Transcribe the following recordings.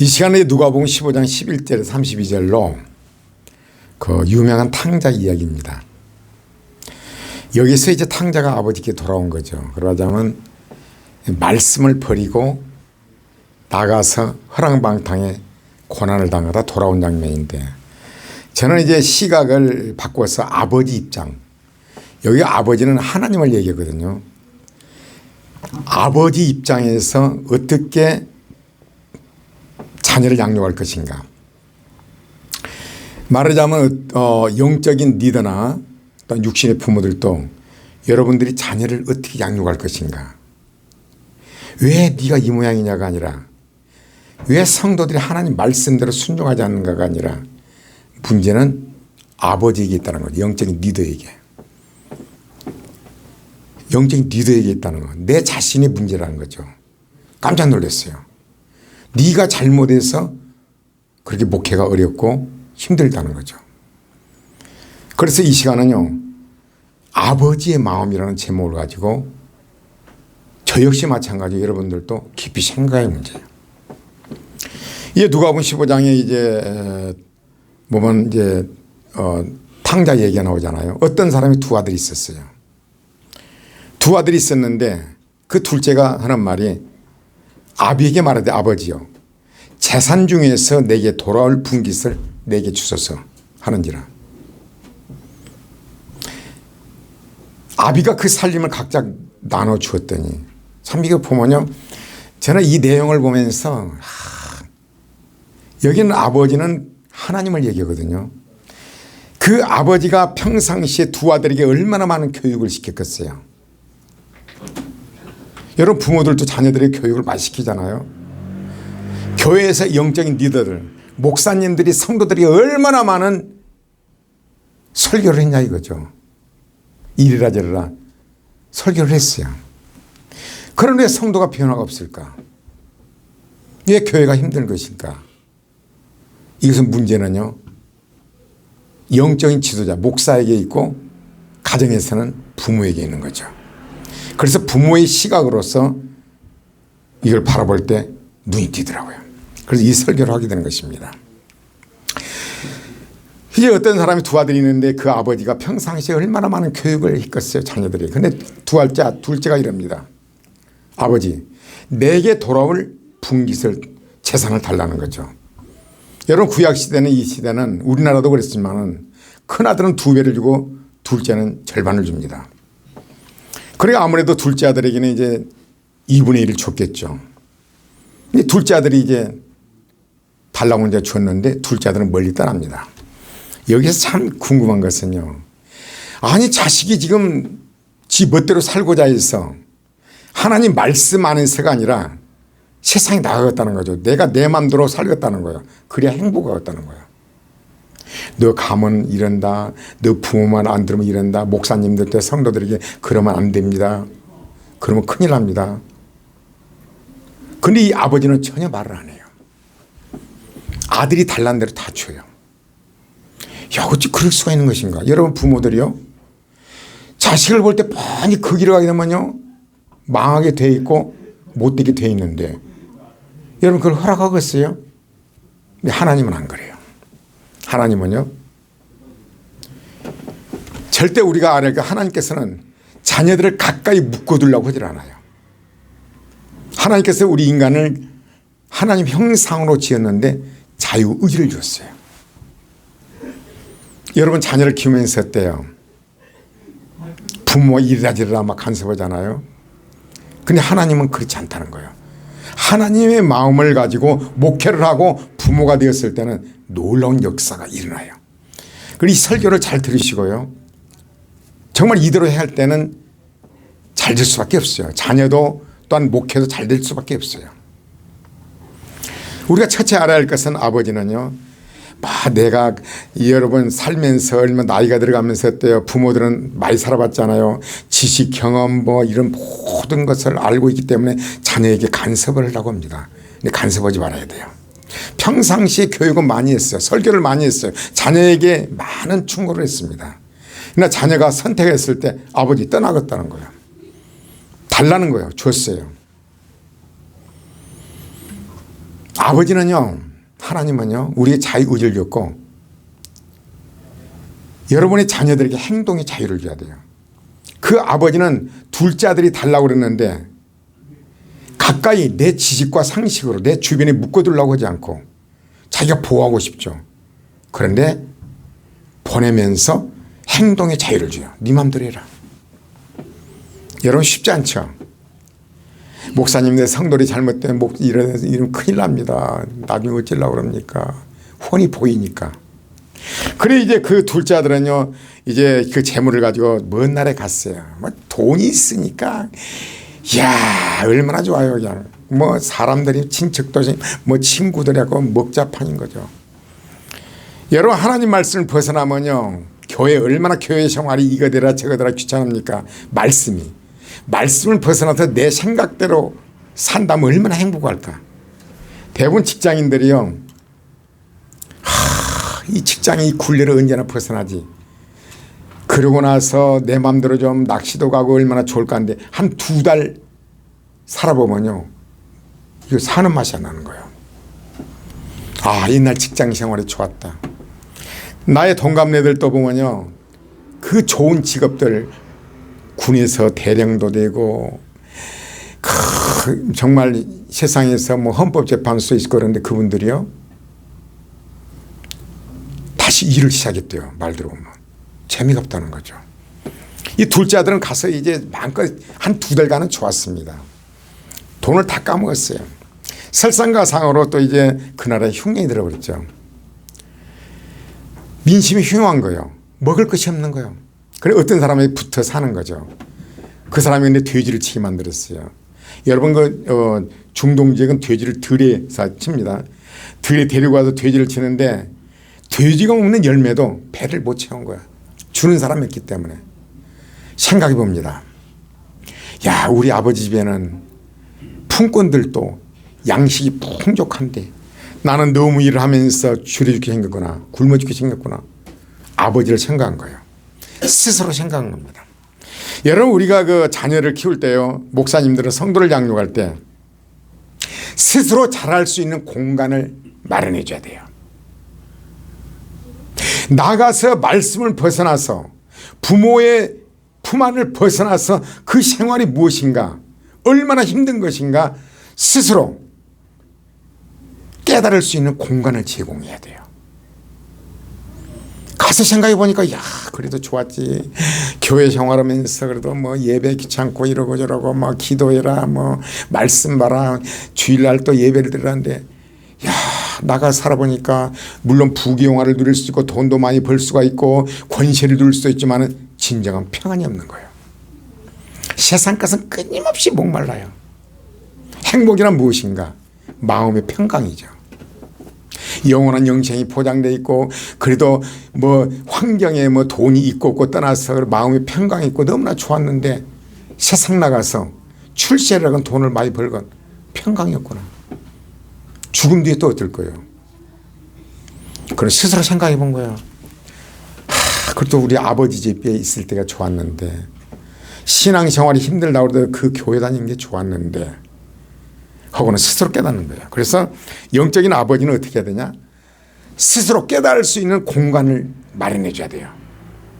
이 시간에 누가복음 15장 11절 32절로 그 유명한 탕자 이야기입니다. 여기서 이제 탕자가 아버지께 돌아온 거죠. 그러자면 말씀을 버리고 나가서 허랑방탕에 고난을 당하다 돌아온 장면인데 저는 이제 시각을 바꿔서 아버지 입장 여기 아버지는 하나님을 얘기하거든요. 아버지 입장에서 어떻게 자녀를 양육할 것인가. 말하자면 어, 영적인 리더나 또는 육신의 부모들도 여러분들이 자녀를 어떻게 양육할 것인가. 왜 네가 이 모양이냐가 아니라 왜 성도들이 하나님 말씀대로 순종하지 않는가가 아니라 문제는 아버지에게 있다는 거죠. 영적인 리더에게. 영적인 리더에게 있다는 거. 내 자신의 문제라는 거죠. 깜짝 놀랐어요. 네가 잘못해서 그렇게 목회가 어렵고 힘들다는 거죠. 그래서 이 시간은요. 아버지의 마음이라는 제목을 가지고 저 역시 마찬가지 여러분들도 깊이 생각의 문제예요. 이게 누가복음 15장에 이제 보면 이제 어 탕자 얘기가 나오잖아요. 어떤 사람이 두 아들이 있었어요. 두 아들이 있었는데 그 둘째가 하는 말이 아비에게 말하되 아버지요 재산 중에서 내게 돌아올 분깃을 내게 주소서 하는지라. 아비가 그 살림을 각자 나눠 주었더니 참 이거 보면요 저는 이 내용을 보면서 하, 여기는 아버지는 하나님을 얘기하거든요. 그 아버지가 평상시에 두 아들에게 얼마나 많은 교육을 시켰겠어요 여러분 부모들도 자녀들의 교육을 많이 시키잖아요. 교회에서 영적인 리더들, 목사님들이 성도들이 얼마나 많은 설교를 했냐 이거죠. 이리라 저리라 설교를 했어요. 그런데 성도가 변화가 없을까? 왜 교회가 힘든 것일까? 이것은 문제는요. 영적인 지도자, 목사에게 있고 가정에서는 부모에게 있는 거죠. 그래서 부모의 시각으로서 이걸 바라볼 때 눈이 띄더라고요. 그래서 이 설교를 하게 되는 것입니다. 이제 어떤 사람이 두 아들이 있는데 그 아버지가 평상시에 얼마나 많은 교육을 했겠어요, 자녀들이. 근데 두 알자, 둘째가 이럽니다. 아버지, 내게 돌아올 분깃을 재산을 달라는 거죠. 여러분 구약 시대는 이 시대는 우리나라도 그랬지만은 큰 아들은 두 배를 주고 둘째는 절반을 줍니다. 그래 아무래도 둘째 아들에게는 이제 2분의 1을 줬겠죠. 근데 둘째 아들이 이제 달라고 이제 줬는데 둘째 아들은 멀리 떠납니다. 여기서 참 궁금한 것은요. 아니 자식이 지금 지 멋대로 살고자 해서 하나님 말씀 안에서가 아니라 세상에 나가겠다는 거죠. 내가 내 맘대로 살겠다는 거예요. 그래야 행복하겠다는 거예요. 너 가면 이런다. 너 부모만 안 들으면 이런다. 목사님들 때 성도들에게 그러면 안 됩니다. 그러면 큰일 납니다. 근데 이 아버지는 전혀 말을 안 해요. 아들이 달란 대로 다 줘요. 야, 어찌 그럴 수가 있는 것인가? 여러분 부모들이요. 자식을 볼때그 길을 가게 되면요. 망하게 돼 있고 못되게 돼 있는데 여러분 그걸 허락하겠어요? 근데 하나님은 안 그래요. 하나님은요. 절대 우리가 알아야 하나님께서는 자녀들을 가까이 묶어두려고 하질 않아요. 하나님께서 우리 인간을 하나님 형상으로 지었는데 자유 의지를 줬어요. 여러분 자녀를 키우면서 어때요? 부모 이라지라 막 간섭하잖아요. 근데 하나님은 그렇지 않다는 거예요. 하나님의 마음을 가지고 목회를 하고 부모가 되었을 때는 놀라운 역사가 일어나요. 그리고 이 설교를 잘 들으시고요. 정말 이대로 해야 할 때는 잘 될 수밖에 없어요. 자녀도 또한 목회도 잘 될 수밖에 없어요. 우리가 첫째 알아야 할 것은 아버지는요. 막 내가 여러분 살면서 얼마 나이가 들어가면서 어때요. 부모들은 많이 살아봤잖아요. 지식, 경험 뭐 이런 모든 것을 알고 있기 때문에 자녀에게 간섭을 하려고 합니다. 근데 간섭하지 말아야 돼요. 평상시에 교육은 많이 했어요. 설교를 많이 했어요. 자녀에게 많은 충고를 했습니다. 그러나 자녀가 선택했을 때 아버지 떠나겠다는 거예요. 달라는 거예요. 줬어요. 아버지는요, 하나님은요, 우리의 자유의지를 줬고, 여러분의 자녀들에게 행동의 자유를 줘야 돼요. 그 아버지는 둘째 아들이 달라고 그랬는데, 가까이 내 지식과 상식으로 내 주변에 묶어두려고 하지 않고, 자기가 보호하고 싶죠. 그런데 보내면서 행동의 자유를 줘요. 네 맘대로 해라. 여러분 쉽지 않죠. 목사님 내 성돌이 잘못되면 목 이러면 이러면 큰일 납니다. 나중에 어쩌려고 그럽니까? 훤히 보이니까. 그래 이제 그 둘째 아들은요 이제 그 재물을 가지고 먼 나라에 갔어요. 뭐 돈이 있으니까 야 얼마나 좋아요 그냥 뭐 사람들이 친척도 뭐 친구들하고 먹자판인 거죠. 여러분 하나님 말씀을 벗어나면요 교회 얼마나 교회 생활이 이거되라 저거되라 귀찮습니까? 말씀이 말씀을 벗어나서 내 생각대로 산다면 얼마나 행복할까? 대부분 직장인들이요 하, 이 직장이 이 굴레를 언제나 벗어나지. 그러고 나서 내 맘대로 좀 낚시도 가고 얼마나 좋을까 하는데 한 두 달 살아보면요 이거 사는 맛이 안 나는 거예요. 아 옛날 직장 생활이 좋았다. 나의 동갑내들 또 보면요. 그 좋은 직업들 군에서 대령도 되고 그 정말 세상에서 뭐 헌법재판소 있을 거는데 그분들이요. 다시 일을 시작했대요. 말 들어보면. 재미가 없다는 거죠. 이 둘째 아들은 가서 이제 마음껏 한 두 달간은 좋았습니다. 돈을 다 까먹었어요. 설상가상으로 또 이제 그 나라에 흉년이 들어버렸죠. 민심이 흉한 거예요. 먹을 것이 없는 거예요. 그래 어떤 사람이 붙어 사는 거죠. 그 사람이 근데 돼지를 치게 만들었어요. 여러분 그 어, 중동 지역은 돼지를 들에 칩니다. 들에 데리고 와서 돼지를 치는데 돼지가 먹는 열매도 배를 못 채운 거야. 주는 사람이 없기 때문에 생각해 봅니다. 야 우리 아버지 집에는 품꾼들도 양식이 풍족한데 나는 너무 일을 하면서 줄여 죽게 생겼구나. 굶어 죽게 생겼구나. 아버지를 생각한 거예요. 스스로 생각한 겁니다. 여러분 우리가 그 자녀를 키울 때요. 목사님들은 성도를 양육할 때 스스로 잘할 수 있는 공간을 마련해 줘야 돼요. 나가서 말씀을 벗어나서 부모의 품 안을 벗어나서 그 생활이 무엇인가 얼마나 힘든 것인가 스스로 깨달을 수 있는 공간을 제공해야 돼요. 가서 생각해 보니까 야 그래도 좋았지 교회 생활하면서 그래도 뭐 예배 귀찮고 이러고 저러고 뭐 기도해라 뭐 말씀 봐라 주일날 또 예배를 드리는데 야 나가 살아보니까 물론 부귀영화를 누릴 수 있고 돈도 많이 벌 수가 있고 권세를 누릴 수도 있지만 진정한 평안이 없는 거예요. 세상 것은 끊임없이 목말라요. 행복이란 무엇인가? 마음의 평강이죠. 영원한 영생이 포장돼 있고 그래도 뭐 환경에 뭐 돈이 있고 없고 떠나서 마음의 평강이 있고 너무나 좋았는데 세상 나가서 출세라건 돈을 많이 벌건 평강이 없구나. 죽음 뒤에 또 어떨 거예요? 그런 스스로 생각해 본 거예요. 하, 그래도 우리 아버지 집에 있을 때가 좋았는데 신앙생활이 힘들다고 해도 그 교회 다니는 게 좋았는데 하고는 스스로 깨닫는 거예요. 그래서 영적인 아버지는 어떻게 해야 되냐? 스스로 깨달을 수 있는 공간을 마련해 줘야 돼요.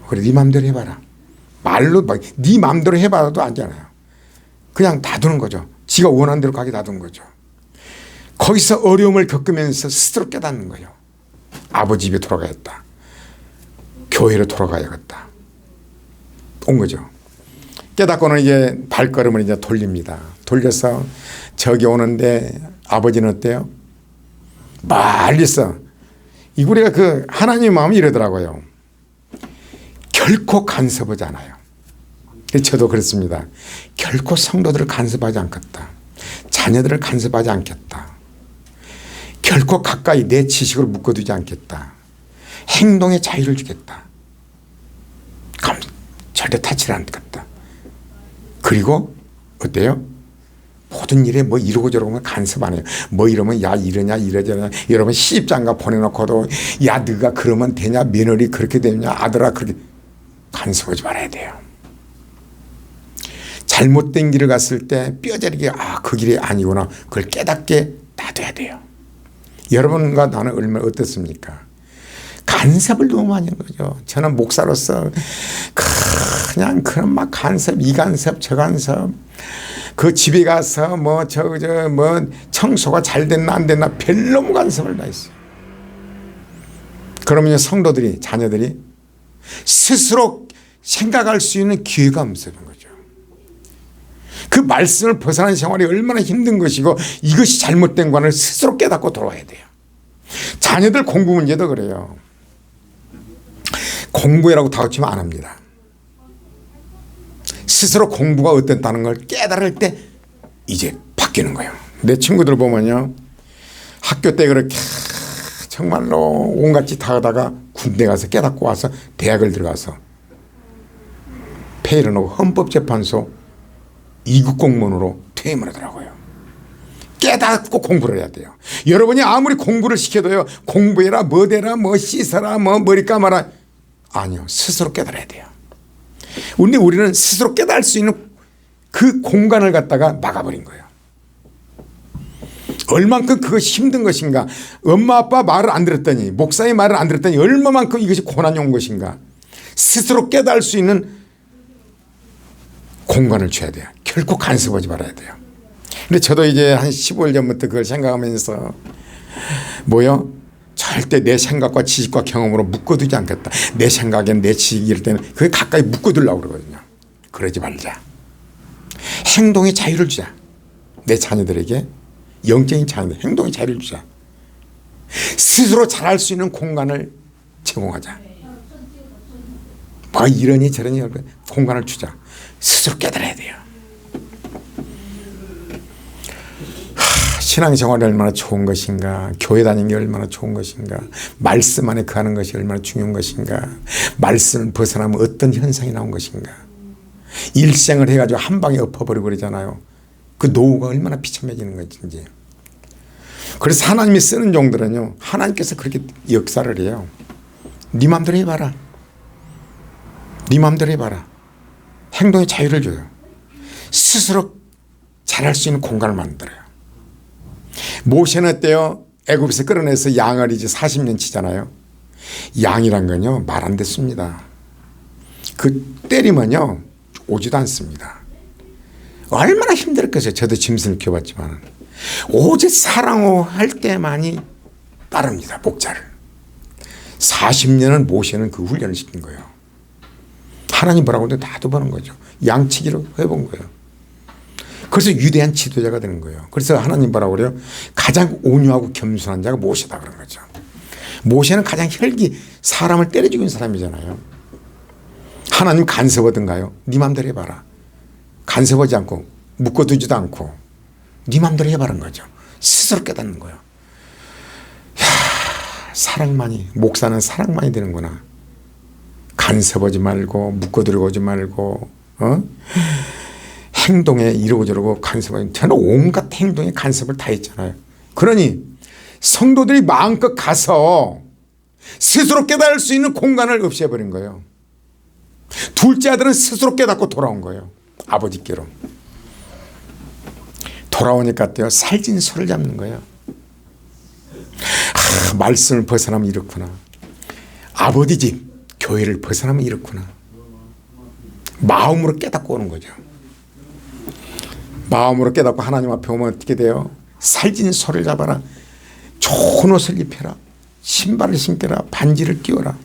그래 네 마음대로 해봐라. 말로 네 마음대로 해봐도 안 되잖아요. 그냥 놔두는 거죠. 지가 원하는 대로 가게 놔둔 거죠. 거기서 어려움을 겪으면서 스스로 깨닫는 거예요. 아버지 집에 돌아가야겠다. 교회로 돌아가야겠다. 온 거죠. 깨닫고는 이제 발걸음을 이제 돌립니다. 돌려서 저기 오는데 아버지는 어때요? 멀리서 이구리가 그 하나님 마음이 이러더라고요. 결코 간섭하지 않아요. 저도 그렇습니다. 결코 성도들을 간섭하지 않겠다. 자녀들을 간섭하지 않겠다. 결코 가까이 내 지식으로 묶어두지 않겠다. 행동의 자유를 주겠다. 절대 타치를 않겠다. 그리고 어때요? 모든 일에 뭐 이러고 저러고 간섭 안 해요. 뭐 이러면 야 이러냐 이러냐 이러면 시집장가 보내놓고도 야 너가 그러면 되냐 며느리 그렇게 되냐 아들아 그렇게 간섭하지 말아야 돼요. 잘못된 길을 갔을 때 뼈저리게 아 그 길이 아니구나 그걸 깨닫게 놔둬야 돼요. 여러분과 나는 얼마나 어떻습니까? 간섭을 너무 많이 하는 거죠. 저는 목사로서 그냥 그런 막 간섭, 이 간섭, 저 간섭. 그 집에 가서 뭐 저 저 뭐 청소가 잘 됐나 안 됐나 별로 간섭을 다 했어요. 그러면 성도들이 자녀들이 스스로 생각할 수 있는 기회가 없어진 거죠. 그 말씀을 벗어난 생활이 얼마나 힘든 것이고 이것이 잘못된 관을 스스로 깨닫고 돌아와야 돼요. 자녀들 공부 문제도 그래요. 공부해라고 다그치면 안 합니다. 스스로 공부가 어땠다는 걸 깨달을 때 이제 바뀌는 거예요. 내 친구들 보면요. 학교 때 그렇게 정말로 온갖 짓 하다가 군대 가서 깨닫고 와서 대학을 들어가서 폐일을 놓고 헌법재판소 2급 공무원으로 퇴임을 하더라고요. 깨닫고 공부를 해야 돼요. 여러분이 아무리 공부를 시켜도요. 공부해라, 뭐 되라, 뭐 씻어라, 뭐 머리 감아라. 아니요. 스스로 깨달아야 돼요. 근데 우리는 스스로 깨달을 수 있는 그 공간을 갖다가 막아버린 거예요. 얼만큼 그것이 힘든 것인가. 엄마 아빠 말을 안 들었더니 목사의 말을 안 들었더니 얼마만큼 이것이 고난이 온 것인가. 스스로 깨달을 수 있는 공간을 줘야 돼요. 결코 간섭하지 말아야 돼요. 근데 저도 이제 한 15일 전부터 그걸 생각하면서 뭐요? 절대 내 생각과 지식과 경험으로 묶어두지 않겠다. 내 생각엔 내 지식이 럴 때는 그게 가까이 묶어두려고 그러거든요. 그러지 말자. 행동의 자유를 주자. 내 자녀들에게 영적인 자녀, 행동의 자유를 주자. 스스로 잘할 수 있는 공간을 제공하자. 뭐 이러니 저러니 공간을 주자. 스스로 깨달아야 돼요. 신앙생활이 얼마나 좋은 것인가, 교회 다니는 게 얼마나 좋은 것인가, 말씀 안에 거하는 것이 얼마나 중요한 것인가, 말씀을 벗어나면 어떤 현상이 나온 것인가. 일생을 해가지고 한 방에 엎어버리고 그러잖아요. 그 노후가 얼마나 비참해지는 것인지. 그래서 하나님이 쓰는 종들은요, 하나님께서 그렇게 역사를 해요. 네 맘대로 해봐라. 네 맘대로 해봐라. 행동의 자유를 줘요. 스스로 잘할 수 있는 공간을 만들어요. 모세는 어때요? 애굽에서 끌어내서 양을 이제 40년 치잖아요. 양이란 건요, 말안 됐습니다. 그 때리면요, 오지도 않습니다. 얼마나 힘들었겠어요. 저도 짐승을 키워봤지만. 오직 사랑호 할 때만이 따릅니다. 목자를. 40년을 모세는 그 훈련을 시킨 거예요. 하나님 뭐라고 하는데 다도 보는 거죠. 양치기를 해본 거예요. 그래서 위대한 지도자가 되는 거예요. 그래서 하나님 뭐라고 그래요? 가장 온유하고 겸손한 자가 모세다 그런 거죠. 모세는 가장 혈기 사람을 때려 죽인 사람이잖아요. 하나님 간섭하든가요? 네 맘대로 해봐라. 간섭하지 않고 묶어두지도 않고 네 맘대로 해봐라는 거죠. 스스로 깨닫는 거예요. 야, 사랑만이 목사는 사랑만이 되는구나. 간섭하지 말고 묶어두려고 말고 어? 행동에 이러고 저러고 간섭하지 저는 온갖 행동에 간섭을 다 했잖아요. 그러니 성도들이 마음껏 가서 스스로 깨달을 수 있는 공간을 없애버린 거예요. 둘째 아들은 스스로 깨닫고 돌아온 거예요. 아버지께로. 돌아오니까 어때요? 살찐 소를 잡는 거예요. 아, 말씀을 벗어나면 이렇구나. 아버지 집, 교회를 벗어나면 이렇구나. 마음으로 깨닫고 오는 거죠. 마음으로 깨닫고 하나님 앞에 오면 어떻게 돼요? 살찐 소를 잡아라. 좋은 옷을 입혀라. 신발을 신겨라. 반지를 끼워라.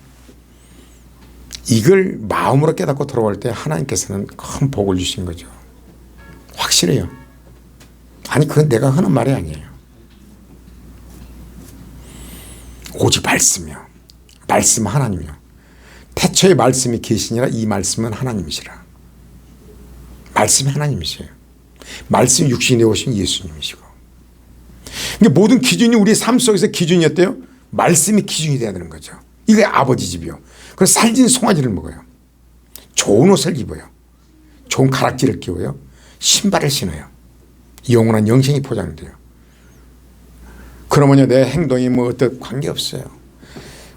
이걸 마음으로 깨닫고 돌아올 때 하나님께서는 큰 복을 주신 거죠. 확실해요. 아니 그건 내가 하는 말이 아니에요. 오직 말씀이요. 말씀 하나님이요. 태초에 말씀이 계시니라 이 말씀은 하나님이시라. 말씀이 하나님이세요. 말씀 육신에 오신 예수님이시고. 그러니까 모든 기준이 우리 삶 속에서 기준이었대요. 말씀이 기준이 돼야 되는 거죠. 이게 아버지 집이요. 그래서 살진 송아지를 먹어요. 좋은 옷을 입어요. 좋은 가락지를 끼워요. 신발을 신어요. 영원한 영생이 포장돼요. 그러면요, 내 행동이 뭐 어떤 관계없어요.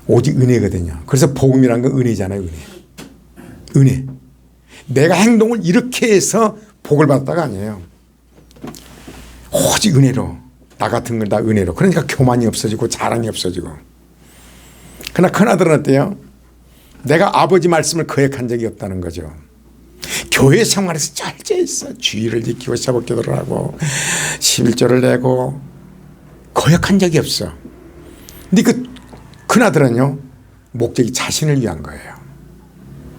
오직 은혜거든요. 그래서 복음이란 건 은혜잖아요, 은혜. 은혜. 내가 행동을 이렇게 해서 복을 받았다가 아니에요. 오직 은혜로 나 같은 걸다 은혜로. 그러니까 교만이 없어지고 자랑이 없어지고. 그러나 큰아들은 어때요? 내가 아버지 말씀을 거역한 적이 없다는 거죠. 교회 생활에서 철저했어. 주의를 지키고 새벽기도를 하고 11조를 내고 거역한 적이 없어. 근데 그 큰아들은요. 목적이 자신을 위한 거예요.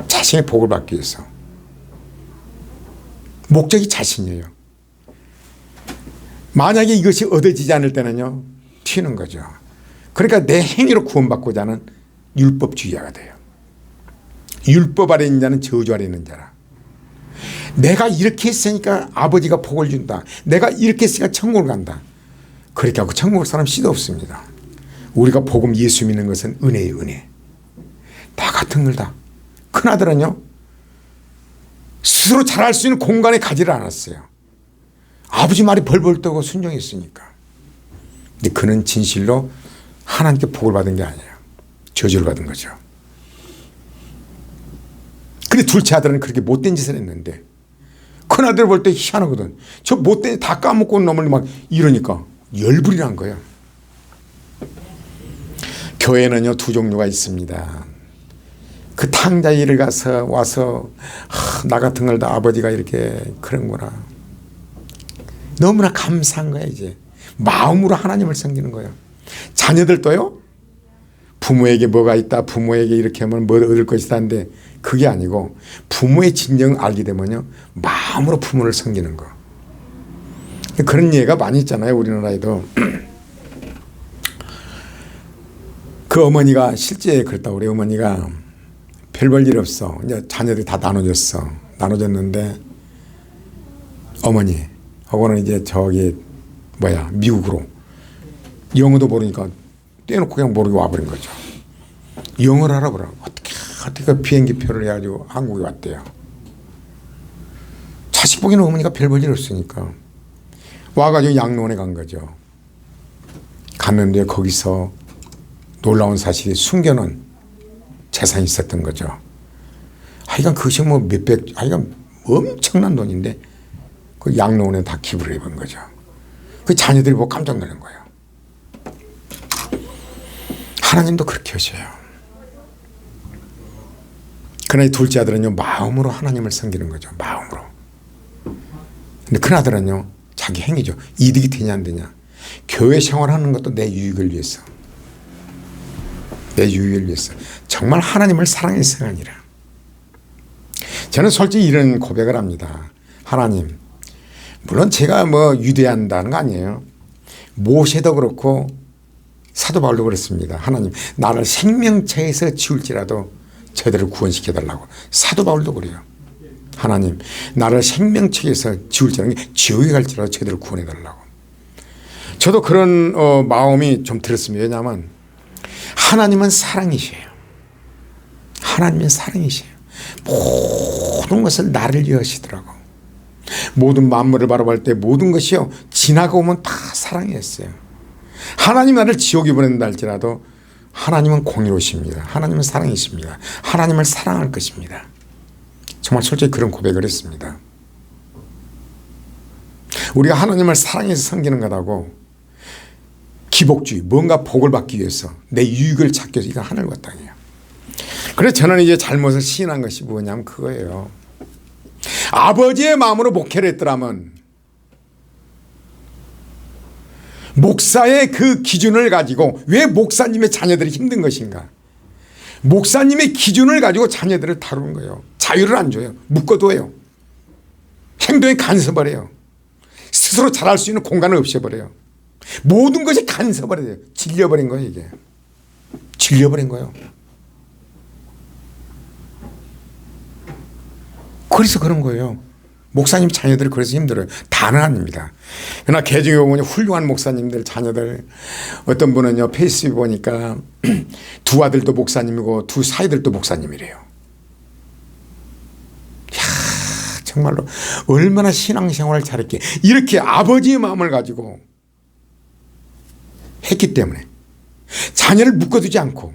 자신의 복을 받기 위해서. 목적이 자신이에요. 만약에 이것이 얻어지지 않을 때는요. 튀는 거죠. 그러니까 내 행위로 구원받고자 하는 율법주의자가 돼요. 율법 아래 있는 자는 저주 아래 있는 자라. 내가 이렇게 했으니까 아버지가 복을 준다. 내가 이렇게 했으니까 천국을 간다. 그렇게 하고 천국 을 사람 씨도 없습니다. 우리가 복음 예수 믿는 것은 은혜예요, 은혜. 다 같은 걸다. 큰아들은요, 스스로 잘할 수 있는 공간에 가지를 않았어요. 아버지 말이 벌벌 떠고 순종했으니까. 근데 그는 진실로 하나님께 복을 받은 게 아니에요. 저주를 받은 거죠. 근데 둘째 아들은 그렇게 못된 짓을 했는데 큰 아들 볼 때 희한하거든. 저 못된 다 까먹고 놈을 막 이러니까 열불이 난 거예요. 교회는요 두 종류가 있습니다. 그 탕자 일을 가서 와서 하, 나 같은 걸 다 아버지가 이렇게 그런구나. 너무나 감사한 거야 이제 마음으로 하나님을 섬기는 거예요. 자녀들도요 부모에게 뭐가 있다 부모에게 이렇게 하면 뭐 얻을 것이다 한데 그게 아니고 부모의 진정을 알게 되면요 마음으로 부모를 섬기는 거 그런 예가 많이 있잖아요 우리나라에도 그 어머니가 실제 그랬다고 그래요 어머니가 별볼일 없어 이제 자녀들이 다 나눠졌어 나눠졌는데 어머니 하고는 이제 저기 뭐야 미국으로 영어도 모르니까 떼놓고 그냥 모르고 와버린 거죠. 영어를 알아보라고 어떻게 어떻게 비행기 표를 해가지고 한국에 왔대요. 자식 보기는 어머니가 별볼 일 없으니까 와가지고 양로원에 간 거죠. 갔는데 거기서 놀라운 사실이 숨겨놓은 재산이 있었던 거죠. 하여간 그것이 뭐 몇백, 하여간 엄청난 돈인데 그 양로원에 다 기부를 해본 거죠. 그 자녀들이 보고 깜짝 놀란 거예요. 하나님도 그렇게 하셔요. 그러나 이 둘째 아들은요, 마음으로 하나님을 섬기는 거죠. 마음으로. 근데 큰 아들은요, 자기 행위죠. 이득이 되냐, 안 되냐. 교회 생활하는 것도 내 유익을 위해서. 내 유익을 위해서. 정말 하나님을 사랑해서 아니라. 저는 솔직히 이런 고백을 합니다. 하나님, 물론 제가 뭐 유대한다는 거 아니에요. 모세도 그렇고 사도 바울도 그랬습니다. 하나님 나를 생명체에서 지울지라도 저들을 구원시켜 달라고. 사도 바울도 그래요. 하나님 나를 생명체에서 지울지라도 지옥에 갈지라도 저들을 구원해 달라고. 저도 그런 어, 마음이 좀 들었습니다. 왜냐하면 하나님은 사랑이세요. 하나님은 사랑이세요. 모든 것을 나를 위해 하시더라고. 모든 만물을 바라볼 때 모든 것이요 지나가 오면 다 사랑이었어요. 하나님 나를 지옥에 보낸다 할지라도 하나님은 공의로우십니다. 하나님은 사랑이십니다. 하나님을 사랑할 것입니다. 정말 솔직히 그런 고백을 했습니다. 우리가 하나님을 사랑해서 섬기는 거라고 기복주의, 뭔가 복을 받기 위해서 내 유익을 찾기 위해서 이건 하늘과 땅이에요. 그래서 저는 이제 잘못을 시인한 것이 뭐냐면 그거예요. 아버지의 마음으로 목회를 했더라면 목사의 그 기준을 가지고 왜 목사님의 자녀들이 힘든 것인가? 목사님의 기준을 가지고 자녀들을 다루는 거예요. 자유를 안 줘요. 묶어둬요. 행동에 간섭을 해요. 스스로 잘할 수 있는 공간을 없애버려요. 모든 것이 간섭을 해요. 질려버린 거예요, 이게. 질려버린 거예요. 그래서 그런 거예요. 목사님 자녀들이 그래서 힘들어요. 다는 아닙니다. 그러나 개중에 보면 훌륭한 목사님들 자녀들 어떤 분은요 페이스북 보니까 두 아들도 목사님이고 두 사이들도 목사님이래요. 야 정말로 얼마나 신앙생활을 잘했게 이렇게 아버지의 마음을 가지고 했기 때문에 자녀를 묶어두지 않고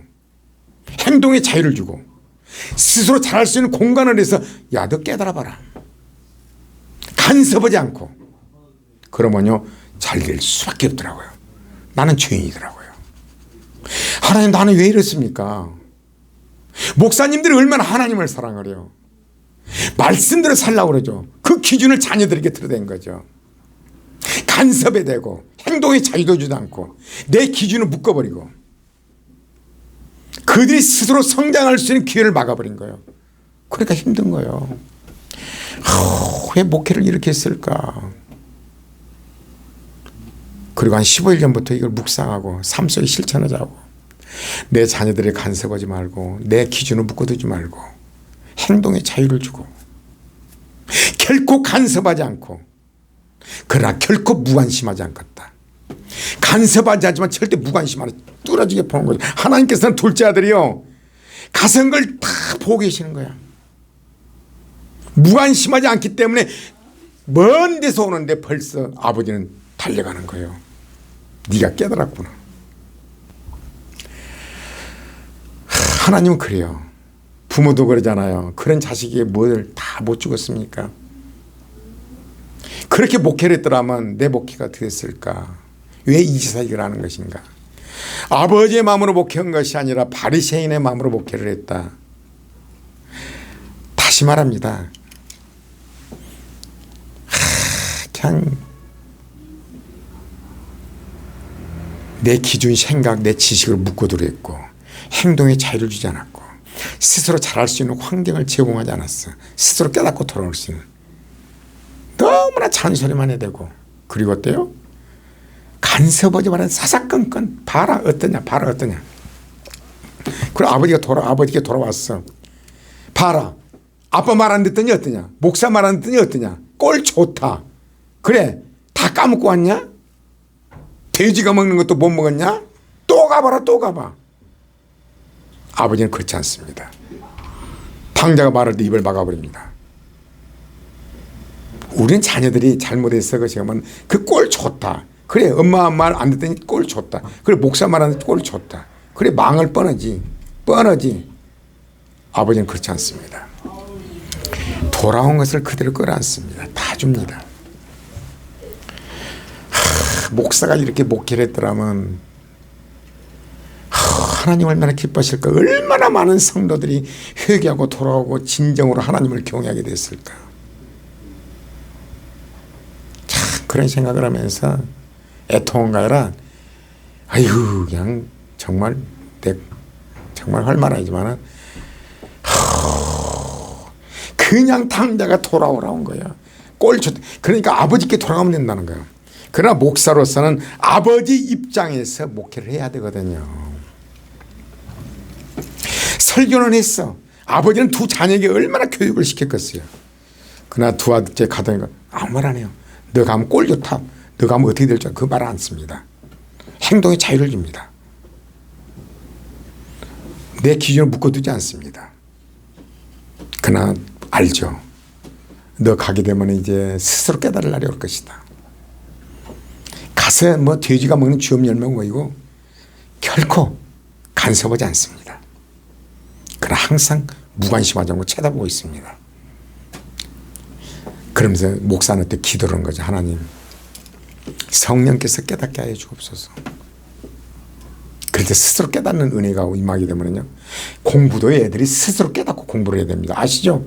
행동에 자유를 주고 스스로 잘할 수 있는 공간을 해서 야 너 깨달아봐라. 간섭하지 않고 그러면요 잘 될 수밖에 없더라고요. 나는 죄인이더라고요. 하나님 나는 왜 이렇습니까? 목사님들이 얼마나 하나님을 사랑하래요. 말씀대로 살라고 그러죠. 그 기준을 자녀들에게 드러낸 거죠. 간섭에 대고 행동에 자유도 주지 않고 내 기준을 묶어버리고 그들이 스스로 성장할 수 있는 기회를 막아버린 거예요. 그러니까 힘든 거예요. 아, 왜 목회를 이렇게 했을까? 그리고 한 15일 전부터 이걸 묵상하고 삶 속에 실천하자고. 내 자녀들이 간섭하지 말고 내 기준을 묶어두지 말고 행동에 자유를 주고 결코 간섭하지 않고 그러나 결코 무관심하지 않겠다. 간섭하지 않지만 절대 무관심하지 뚫어지게 보는 거죠. 하나님께서는 둘째 아들이요 가성걸 다 보고 계시는 거야. 무관심하지 않기 때문에 먼 데서 오는데 벌써 아버지는 달려가는 거예요. 네가 깨달았구나. 하나님은 그래요. 부모도 그러잖아요. 그런 자식이 뭘 다못 주겠습니까? 그렇게 목회를 했더라면 내 목회가 어떻게 됐을까? 왜 이지사익을 하는 것인가? 아버지의 마음으로 목회한 것이 아니라 바리새인의 마음으로 목회를 했다. 다시 말합니다. 하, 그냥 내 기준 생각, 내 지식을 묶어두려 했고 행동에 자유를 주지 않았고 스스로 잘할 수 있는 환경을 제공하지 않았어. 스스로 깨닫고 돌아올 수 있는. 너무나 잔소리만 해대고. 그리고 어때요? 간섭하지 말은 사사건건 봐라 어떠냐 봐라 어떠냐. 그리고 아버지가 돌아 아버지께 돌아왔어. 봐라. 아빠 말 안 듣더니 어떠냐? 목사 말 안 듣더니 어떠냐? 꼴 좋다. 그래 다 까먹고 왔냐? 돼지가 먹는 것도 못 먹었냐? 또 가봐라 또 가봐. 아버지는 그렇지 않습니다. 당자가 말할 때 입을 막아버립니다 우리는 자녀들이 잘못해서 그러면 그꼴 좋다. 그래 엄마 말 안 듣더니 꼴 좋다. 그래 목사 말안 듣더니 꼴 좋다. 그래 망을 뻔하지. 뻔하지. 아버지는 그렇지 않습니다. 돌아온 것을 그대로 끌어안습니다. 다 줍니다. 하, 목사가 이렇게 목회를 했더라면 하, 하나님 얼마나 기뻐하실까 얼마나 많은 성도들이 회개하고 돌아오고 진정으로 하나님을 경외하게 됐을까 그런 생각을 하면서 애통한가 아니라 아유 그냥 정말 내 정말 할 말하지만은 그냥 당자가 돌아오라온 거야. 꼴 좋. 그러니까 아버지께 돌아가면 된다는 거야. 그러나 목사로서는 아버지 입장에서 목회를 해야 되거든요. 설교는 했어. 아버지는 두 자녀에게 얼마나 교육을 시켰겠어요. 그러나 두 아들째 가더니 아무 말 안 해요. 너 가면 꼴 좋다. 너 가면 어떻게 될지 그 말 안 씁니다. 행동에 자유를 줍니다. 내 기준을 묶어두지 않습니다. 그러나 알죠. 너 가게 되면 이제 스스로 깨달을 날이 올 것이다. 가서 뭐 돼지가 먹는 쥐업 열매고 뭐이고 결코 간섭하지 않습니다. 그러나 항상 무관심하지 않고 쳐다보고 있습니다. 그러면서 목사는 때 기도를 한 거죠. 하나님 성령께서 깨닫게 하여 주옵소서. 때 스스로 깨닫는 은혜가 임하게 되면요. 공부도 애들이 스스로 깨닫고 공부를 해야 됩니다. 아시죠?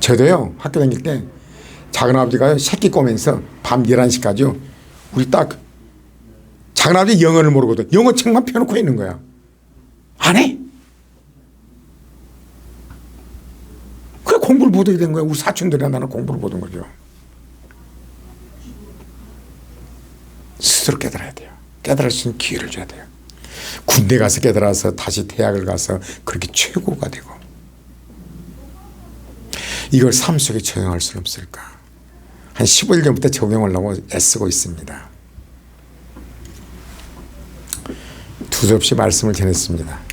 저도요. 학교 다닐 때 작은 아버지가 새끼 꼬면서 밤 11시까지요. 우리 딱 작은 아버지 영어를 모르거든. 영어 책만 펴놓고 있는 거야. 안 해? 그래 공부를 못하게 된 거야. 우리 사촌들이랑 나는 공부를 못한 거죠. 스스로 깨달아야 돼요. 깨달을 수 있는 기회를 줘야 돼요. 군대 가서 깨달아서 다시 대학을 가서 그렇게 최고가 되고 이걸 삶 속에 적용할 수는 없을까? 한 15일 전부터 적용하려고 애쓰고 있습니다. 두서없이 말씀을 전했습니다.